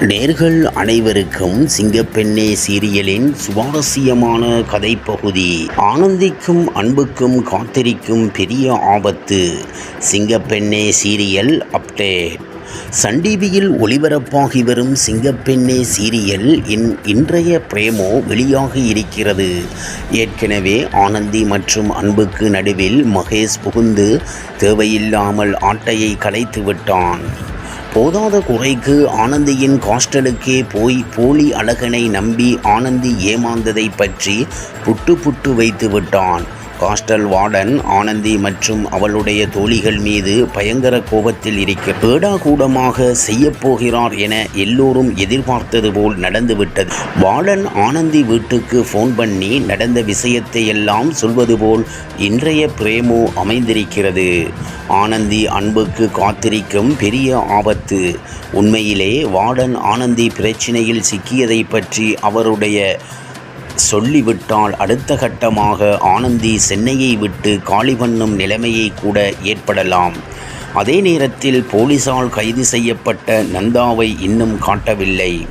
நேர்கள் அனைவருக்கும் சிங்கப்பெண்ணே சீரியலின் சுவாரஸ்யமான கதைப்பகுதி. ஆனந்திக்கும் அன்புக்கும் காத்திருக்கும் பெரிய ஆபத்து. சிங்கப்பெண்ணே சீரியல் அப்டேட். சன் டிவியில் ஒளிபரப்பாகி வரும் சிங்கப்பெண்ணே சீரியல் இன் இன்றைய பிரேமோ வெளியாக இருக்கிறது. ஏற்கனவே ஆனந்தி மற்றும் அன்புக்கு நடுவில் மகேஷ் புகுந்து தேவையில்லாமல் ஆட்டையை கலைத்து விட்டான். போதாத குறைக்கு ஆனந்தியின் காஸ்டலுக்கே போய் போலி அழகனை நம்பி ஆனந்தி ஏமாந்ததை பற்றி புட்டு புட்டு வைத்து விட்டான். காஸ்டல் வார்டன் ஆனந்தி மற்றும் அவளுடைய தோழிகள் மீது பயங்கர கோபத்தில் இருக்க பேடாகூடமாக செய்யப்போகிறார் என எல்லோரும் எதிர்பார்த்தது போல் நடந்துவிட்டது. வார்டன் ஆனந்தி வீட்டுக்கு ஃபோன் பண்ணி நடந்த விஷயத்தை எல்லாம் சொல்வது போல் இன்றைய பிரேமோ அமைந்திருக்கிறது. ஆனந்தி அன்புக்கு காத்திருக்கும் பெரிய ஆபத்து. உண்மையிலே வார்டன் ஆனந்தி பிரச்சினையில் சிக்கியதை பற்றி அவருடைய சொல்லிவிட்டால் அடுத்த கட்டமாக ஆனந்தி சென்னையை விட்டு காலி பண்ணும் நிலைமையை கூட ஏற்படலாம். அதே நேரத்தில் போலீசால் கைது செய்யப்பட்ட நந்தாவை இன்னும் காட்டவில்லை.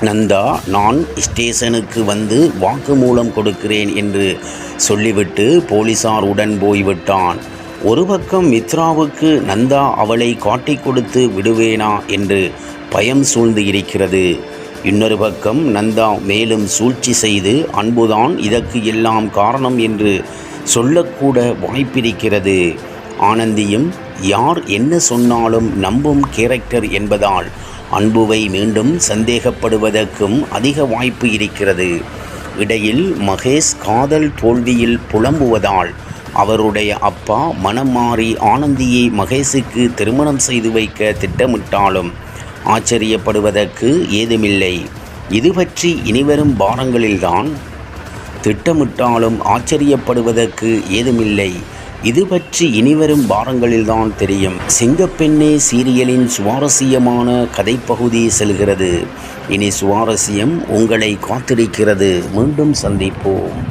நந்தா நான் ஸ்டேஷனுக்கு வந்து வாக்குமூலம் கொடுக்கிறேன் என்று சொல்லிவிட்டு போலீசார் உடன் போய்விட்டான். ஒரு பக்கம் மித்ராவுக்கு நந்தா அவளை காட்டிக் கொடுத்து விடுவேனா என்று பயம் சூழ்ந்து இருக்கிறது. இன்னொரு பக்கம் நந்தா மேலும் சூழ்ச்சி செய்து அன்புதான் இதற்கு எல்லாம் காரணம் என்று சொல்லக்கூட வாய்ப்பிருக்கிறது. ஆனந்தியும் யார் என்ன சொன்னாலும் நம்பும் கேரக்டர் என்பதால் அன்புவை மீண்டும் சந்தேகப்படுவதற்கும் அதிக வாய்ப்பு இருக்கிறது. இடையில் மகேஷ் காதல் தோல்வியில் புலம்புவதால் அவருடைய அப்பா மனம் மாறி ஆனந்தியை மகேஷுக்கு திருமணம் செய்து வைக்க திட்டமிட்டாலும் ஆச்சரியப்படுவதற்கு ஏதுமில்லை. இது பற்றி இனிவரும் வாரங்களில்தான் திட்டமிட்டாலும் ஆச்சரியப்படுவதற்கு ஏதுமில்லை. இது பற்றி இனிவரும் வாரங்களில்தான் தெரியும். சிங்கப்பெண்ணே சீரியலின் சுவாரஸ்யமான கதைப்பகுதி செல்கிறது. இனி சுவாரஸ்யம் உங்களை காத்திருக்கிறது. மீண்டும் சந்திப்போம்.